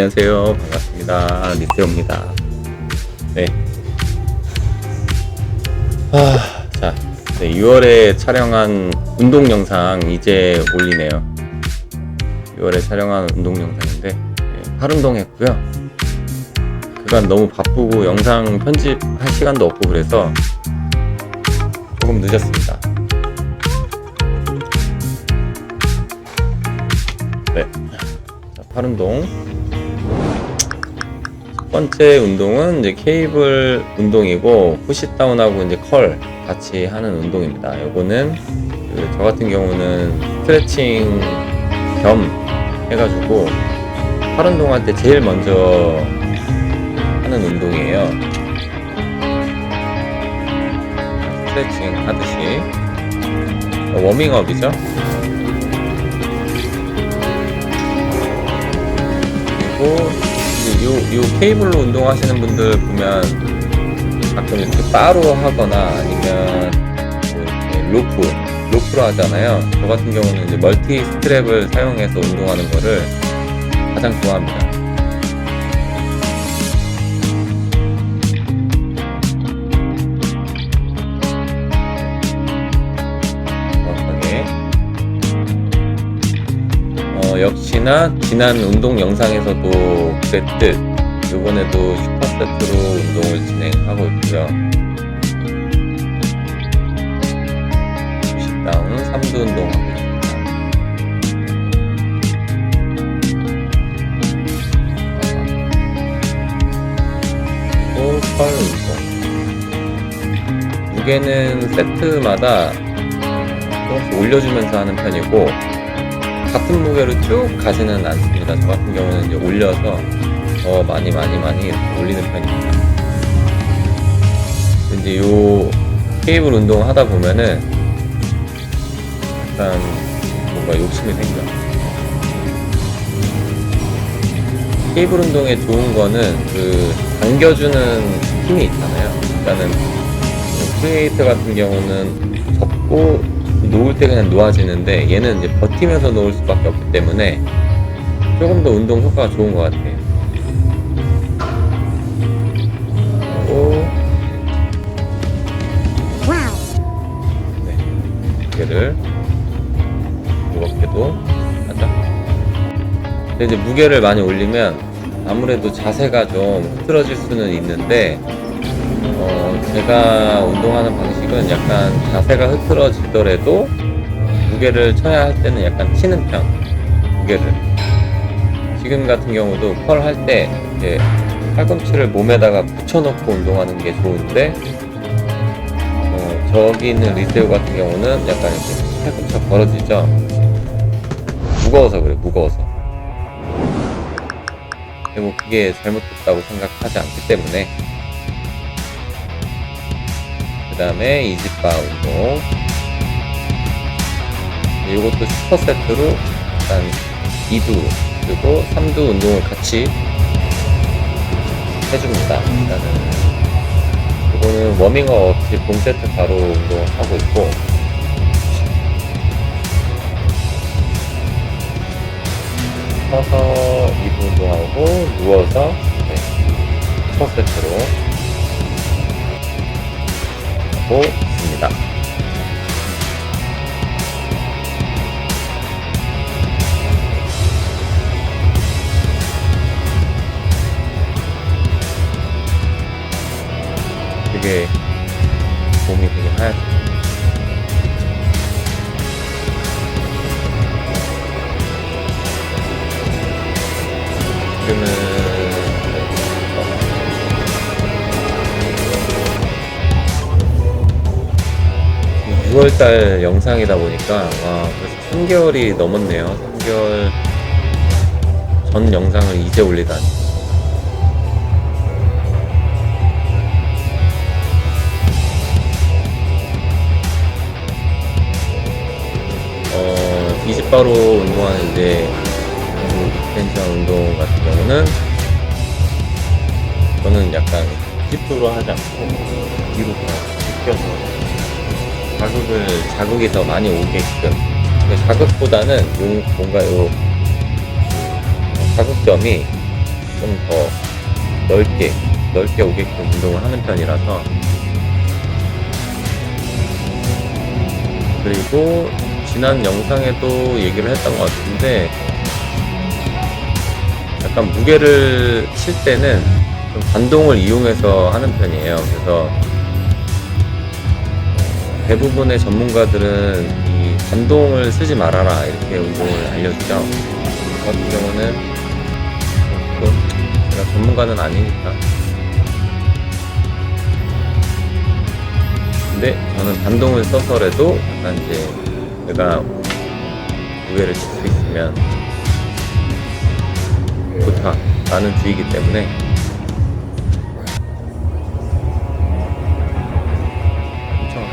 안녕하세요. 반갑습니다. 리테오입니다. 네. 아, 자, 네, 6월에 촬영한 운동 영상 이제 올리네요. 6월에 촬영한 운동 영상인데 네, 팔 운동했고요. 그간 너무 바쁘고 영상 편집할 시간도 없고 그래서 조금 늦었습니다. 네. 자, 팔 운동. 첫 번째 운동은 이제 케이블 운동이고 푸시다운하고 이제 컬 같이 하는 운동입니다. 요거는 그 저 같은 경우는 스트레칭 겸 해가지고 팔 운동할 때 제일 먼저 하는 운동이에요. 스트레칭 하듯이 어, 워밍업이죠. 그리고 요, 요 케이블로 운동하시는 분들 보면 가끔 이렇게 바로 하거나 아니면 뭐 이렇게 로프, 로프로 하잖아요. 저 같은 경우는 이제 멀티 스트랩을 사용해서 운동하는 거를 가장 좋아합니다. 어, 역시나 지난 운동 영상에서도 그랬듯 이번에도 슈퍼세트로 운동을 진행하고 있고요. 푸시다운 3두 운동하고 있습니다. 그리고 컬 운동. 무게는 세트마다 조금씩 올려주면서 하는 편이고 같은 무게로 쭉 가지는 않습니다. 저 같은 경우는 이제 올려서 더 많이 많이 많이 올리는 편입니다. 이제 요 케이블 운동 하다 보면은 약간 뭔가 욕심이 생겨. 케이블 운동에 좋은 거는 그 당겨주는 힘이 있잖아요. 일단은 프리에이터 같은 경우는 접고 놓을 때 그냥 놓아지는데 얘는 이제 버티면서 놓을 수밖에 없기 때문에 조금 더 운동 효과가 좋은 것 같아요. 네, 무게를 무겁게도 하자. 근데 이제 무게를 많이 올리면 아무래도 자세가 좀 흐트러질 수는 있는데 어, 제가 운동하는 방식은 약간 자세가 흐트러지더라도 무게를 쳐야 할 때는 약간 치는 편 무게를. 지금 같은 경우도 컬할때 이렇게 팔꿈치를 몸에다가 붙여놓고 운동하는 게 좋은데 어, 저기 있는 리세오 같은 경우는 약간 이렇게 팔꿈치가 벌어지죠? 무거워서 그래 무거워서. 뭐 그게 잘못됐다고 생각하지 않기 때문에 그 다음에 이지바 운동 이것도 슈퍼세트로 일단 2두 그리고 3두 운동을 같이 해줍니다. 일단은. 이거는 워밍업 본세트 바로 운동하고 있고. 서서 2두 운동하고 누워서 네, 슈퍼세트로 하고 있습니다. 되게 몸이 되게 하얗 5월달 영상이다 보니까 와 벌써 3개월이 넘었네요. 3개월 전 영상을 이제 올리다니. 어, 이집바로 운동하는데 텐션 뭐 운동 같은 경우는 저는 약간 힙으로 하지 않고 뒤로 그냥 힙겨서 자극을 자극이 더 많이 오게끔 자극보다는 요, 뭔가 요 자극점이 좀 더 넓게 넓게 오게끔 운동을 하는 편이라서 그리고 지난 영상에도 얘기를 했던 것 같은데 약간 무게를 칠 때는 좀 반동을 이용해서 하는 편이에요. 그래서 대부분의 전문가들은 이 반동을 쓰지 말아라 이렇게 운동을 알려주죠. 저 같은 경우는 또 제가 전문가는 아니니까. 근데 저는 반동을 써서라도 약간 이제 내가 무게를 칠 수 있으면 좋다라는 주의이기 때문에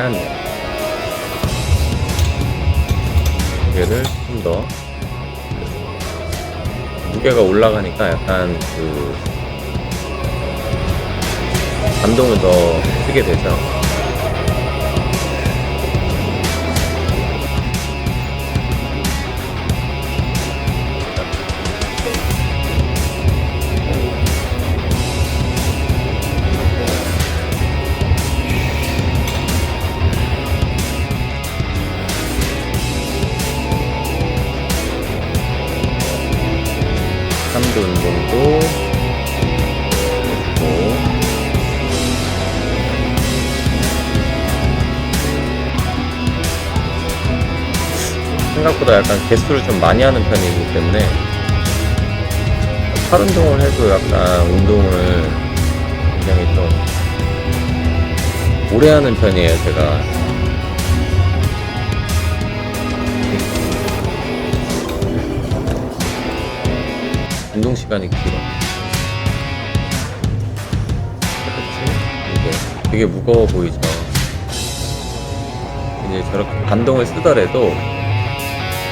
하얗네요. 무게를 좀 더 무게가 올라가니까 약간 그 반동을 더 쓰게 되죠. 생각보다 약간 개수를 좀 많이 하는 편이기 때문에 팔 운동을 해도 약간 운동을 굉장히 좀 오래 하는 편이에요 제가 운동 시간이 길어. 그렇지? 이게 되게 무거워 보이죠. 이제 저렇게 반동을 쓰더라도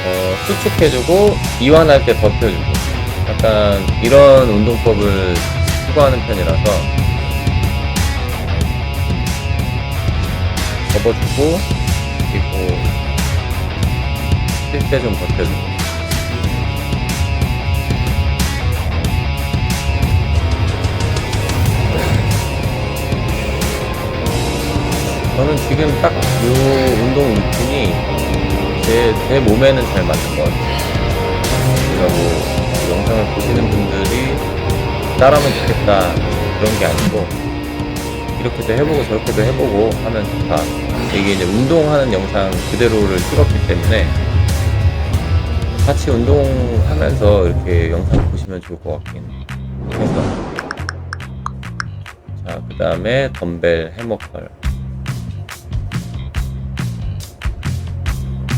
어, 수축해주고 이완할 때 덮여주고. 약간 이런 운동법을 추구하는 편이라서 접어주고 그리고 쉴 때 좀 버텨주고. 저는 지금 딱 이 운동 루틴이 제, 제 몸에는 잘 맞는 것 같아요. 그러니까 뭐 영상을 보시는 분들이 따라하면 좋겠다 그런 게 아니고 이렇게도 해보고 저렇게도 해보고 하면 좋다. 이게 이제 운동하는 영상 그대로를 찍었기 때문에 같이 운동하면서 이렇게 영상 보시면 좋을 것 같긴 해서 자, 그 다음에 덤벨 해머컬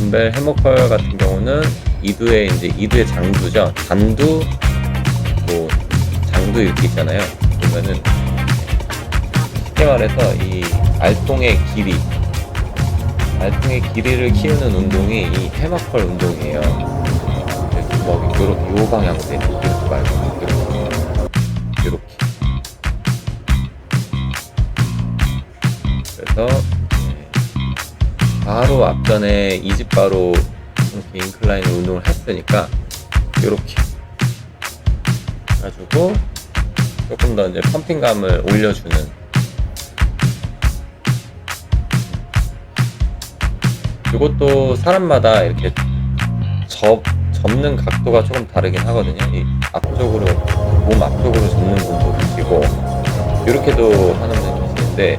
덤벨 해머컬 같은 경우는 이두의 이제 이두의 장두죠. 단두, 뭐 장두 이렇게 있잖아요. 보면은 쉽게 말해서 이 알통의 길이, 알통의 길이를 키우는 운동이 이 해머컬 운동이에요. 그래서 뭐 요런 요 방향으로 돼 이렇게 말고 이렇게 이렇게. 그래서 바로 앞전에 이집 바로 이렇게 인클라인 운동을 했으니까 이렇게 해가지고 조금 더 이제 펌핑감을 올려주는 이것도 사람마다 이렇게 접 접는 각도가 조금 다르긴 하거든요. 이 앞쪽으로 몸 앞쪽으로 접는 분도 계시고 이렇게도 하는 분이 계시는데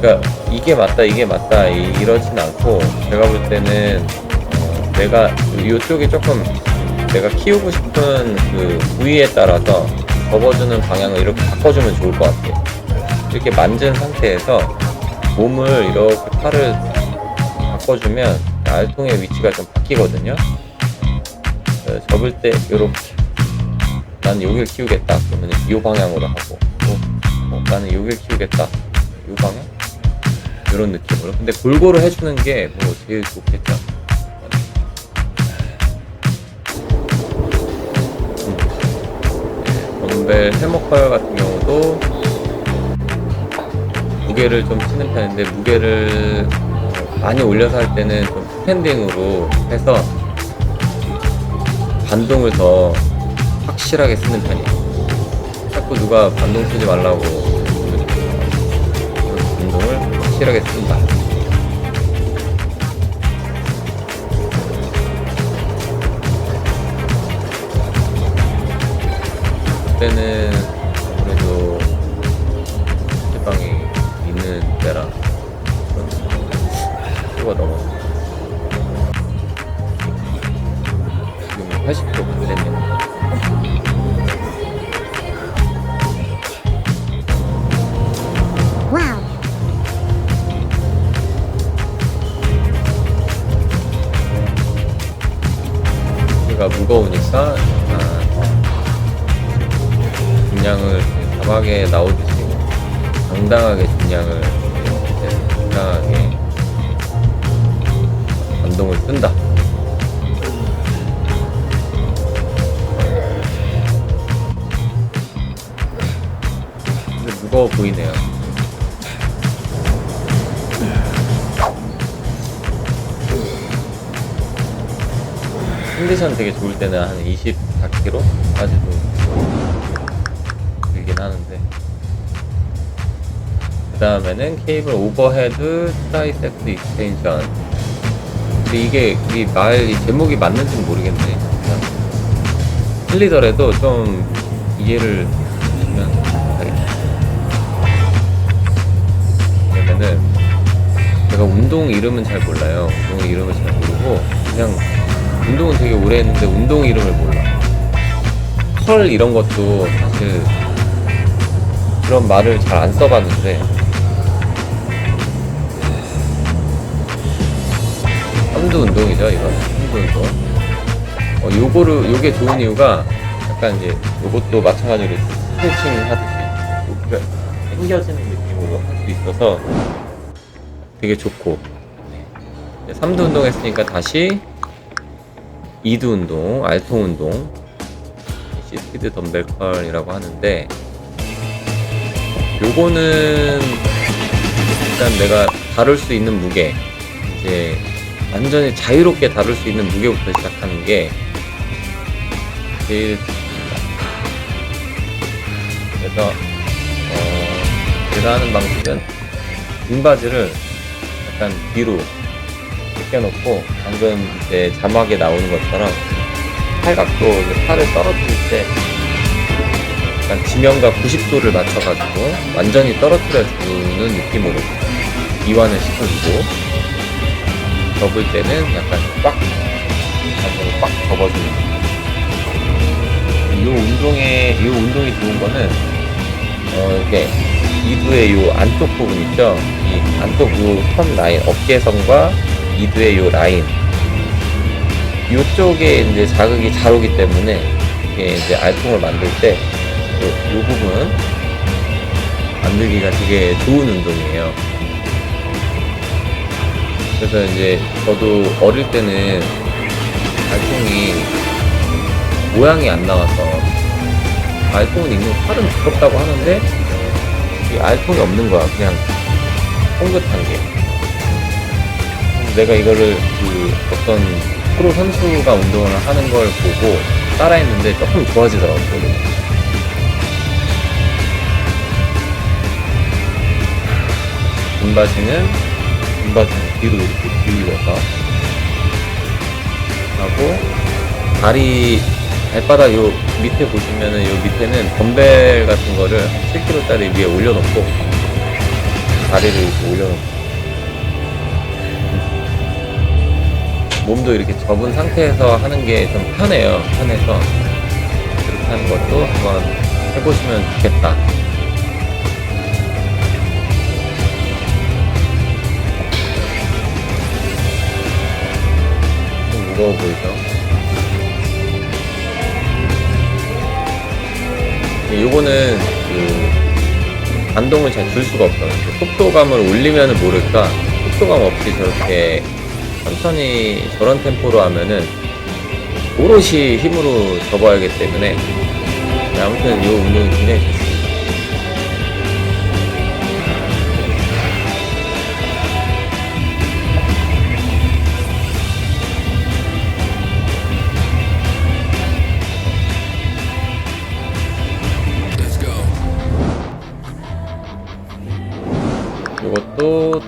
그러니까 이게 맞다 이게 맞다 이- 이러진 않고 제가 볼 때는 어, 내가 이쪽이 조금 내가 키우고 싶은 그 부위에 따라서 접어주는 방향을 이렇게 바꿔주면 좋을 것 같아요. 이렇게 만진 상태에서 몸을 이렇게 팔을 바꿔주면 알통의 위치가 좀 바뀌거든요. 어, 접을 때 이렇게. 난 여길 키우겠다. 그러면 이 방향으로 하고. 또 어, 나는 여길 키우겠다. 이 방향 이런 느낌으로. 근데 골고루 해주는 게 뭐 제일 좋겠죠. 음. 네, 덤벨 해머컬 같은 경우도 무게를 좀 치는 편인데 무게를 많이 올려서 할 때는 좀 스탠딩으로 해서 반동을 더 확실하게 쓰는 편이에요. 자꾸 누가 반동 쓰지 말라고 실하게 쓴다. 그때는 자막에 나오듯이 당당하게 중량을 당당하게 반동을 쓴다. 근데 무거워 보이네요. 컨디션 되게 좋을 때는 한 24kg까지도 들긴 하는데. 그 다음에는 케이블 오버헤드 트라이셉스 익스텐션. 근데 이게 이 말 이 제목이 맞는지는 모르겠네 그냥 틀리더라도 좀 이해를 해주시면 하겠다. 왜냐면은 제가 운동 이름은 잘 몰라요. 운동 이름을 잘 모르고 그냥 운동은 되게 오래 했는데 운동 이름을 몰라. 컬 이런 것도 사실 그런 말을 잘 안 써봤는데 삼두 운동이죠 이건 삼두 운동. 어, 요거를 요게 좋은 이유가 약간 이제 요것도 마찬가지로 스트레칭 하듯이 당겨지는 느낌으로 할 수 있어서 되게 좋고 네. 삼두 운동 했으니까 다시 이두 운동, 알통 운동, 시스피드 덤벨 컬이라고 하는데 요거는 일단 내가 다룰 수 있는 무게 이제 완전히 자유롭게 다룰 수 있는 무게부터 시작하는 게 제일. 그래서 어, 제가 하는 방식은 등바지를 약간 뒤로 제껴놓고 방금 이제 자막에 나오는 것처럼 팔각도 이제 팔을 떨어뜨릴 때 약간 지면과 90도를 맞춰가지고 완전히 떨어뜨려주는 느낌으로 이완을 시켜주고 접을 때는 약간 꽉 완전히 꽉 접어주는. 이 운동에 이 운동이 좋은 거는 어 이렇게 이두의 요 안쪽 부분 있죠? 이 안쪽 요선 라인 어깨선과 이두의 요 라인. 요쪽에 이제 자극이 잘 오기 때문에 이게 이제 알통을 만들 때 요, 요 부분 만들기가 되게 좋은 운동이에요. 그래서 이제 저도 어릴 때는 알통이 모양이 안 나와서 알통은 있는 팔은 두껍다고 하는데 이 알통이 없는 거야 그냥 뽕긋한 게 내가 이거를 그 어떤 프로 선수가 운동을 하는 걸 보고 따라했는데 조금 좋아지더라고요. 등바지는 등바지는 뒤로 이렇게 기울여서 하고 다리 발바닥 요 밑에 보시면은 요 밑에는 덤벨 같은 거를 7kg짜리 위에 올려놓고 다리를 이렇게 올려놓고 몸도 이렇게 접은 상태에서 하는 게 좀 편해요. 편해서 그렇게 하는 것도 한번 해보시면 좋겠다. 무거워 보이죠? 예, 요거는 그 반동을 잘 줄 수가 없어요. 속도감을 올리면 모를까 속도감 없이 저렇게 천천히 저런 템포로 하면은 오롯이 힘으로 접어야 하기 때문에 네, 아무튼 이 운동이 굉장히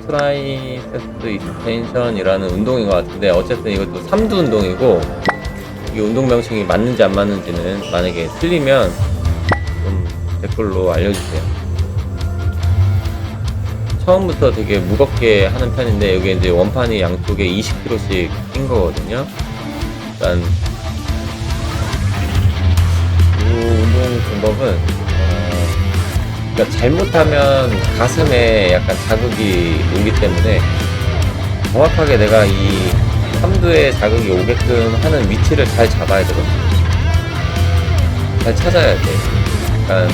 트라이세스 익스텐션이라는 운동인 것 같은데 어쨌든 이것도 삼두 운동이고 이 운동 명칭이 맞는지 안 맞는지는 만약에 틀리면 좀 댓글로 알려주세요. 처음부터 되게 무겁게 하는 편인데 여기 이제 원판이 양쪽에 20kg씩 낀 거거든요. 일단 이 운동 방법은 어, 그러니까 잘못하면 가슴에 약간 자극이 오기 때문에 정확하게 내가 이 삼두에 자극이 오게끔 하는 위치를 잘 잡아야 되거든요. 잘 찾아야 돼. 그러니까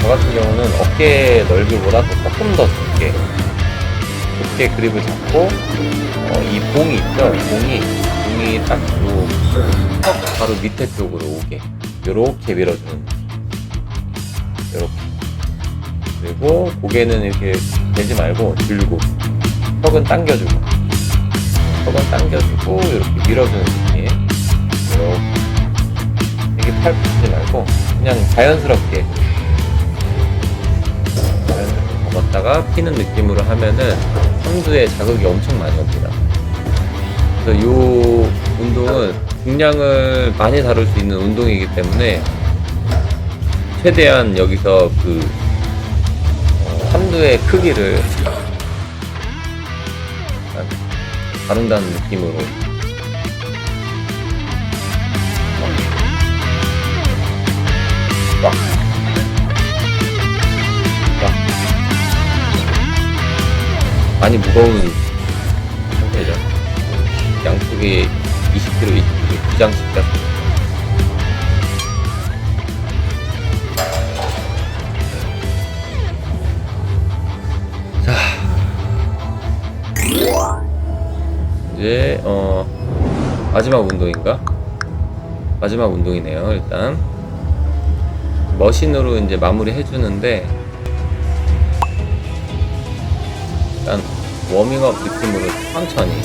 저 같은 경우는 어깨 넓이보다 더 조금 더 좁게 좁게 그립을 잡고 어, 이 봉이 있죠? 이 봉이 봉이 딱 요, 턱 바로 밑에 쪽으로 오게 요렇게 밀어주는 요렇게. 그리고 고개는 이렇게 대지 말고 들고 턱은 당겨주고 턱은 당겨주고 이렇게 밀어주는 느낌 이렇게. 되게 팔 붙이지 말고 그냥 자연스럽게. 자연스럽게 접었다가 피는 느낌으로 하면은 삼두에 자극이 엄청 많이 옵니다. 그래서 이 운동은 중량을 많이 다룰 수 있는 운동이기 때문에 최대한 여기서 그 어, 삼두의 크기를 다룬다는 느낌으로 꽉. 꽉. 많이 무거운 상태죠. 양쪽에 20kg, 20kg 두 장씩 잡고 이제 어 마지막 운동인가? 마지막 운동이네요 일단. 머신으로 이제 마무리 해주는데 일단 워밍업 느낌으로 천천히.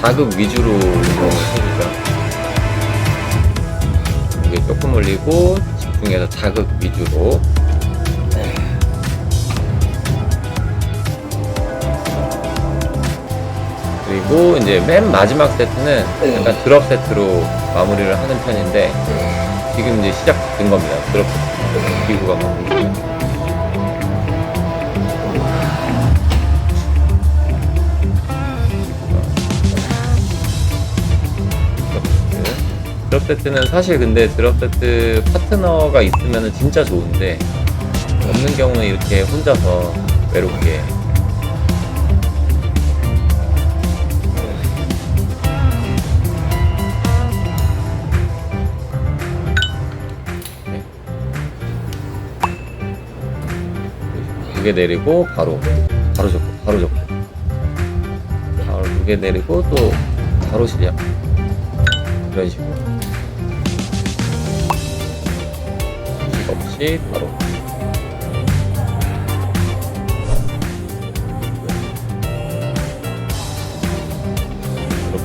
자극 위주로 운동을 해주죠 이게 조금 올리고 집중해서 자극 위주로 그리고 이제 맨 마지막 세트는 약간 드롭 세트로 마무리를 하는 편인데 지금 이제 시작된 겁니다. 드롭 세트. 기구가 마무리. 드롭 세트는 사실 근데 드롭 세트 파트너가 있으면 진짜 좋은데 없는 경우는 이렇게 혼자서 외롭게 두개 내리고 바로 바로 접고 바로 접고. 바로 두 개 내리고 또 바로 시작. 이런 식으로. 휴식 없이 바로.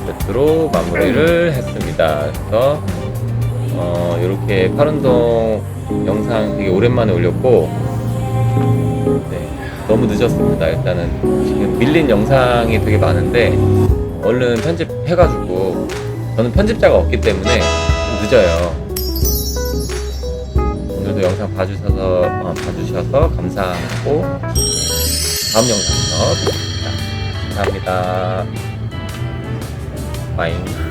세트로 마무리를 했습니다. 그래서 어, 이렇게 팔운동 영상 되게 오랜만에 올렸고 네, 너무 늦었습니다. 일단은 지금 밀린 영상이 되게 많은데 얼른 편집해가지고 저는 편집자가 없기 때문에 좀 늦어요. 오늘도 영상 봐주셔서 어, 봐주셔서 감사하고 다음 영상에서 뵙겠습니다. 감사합니다. 바이.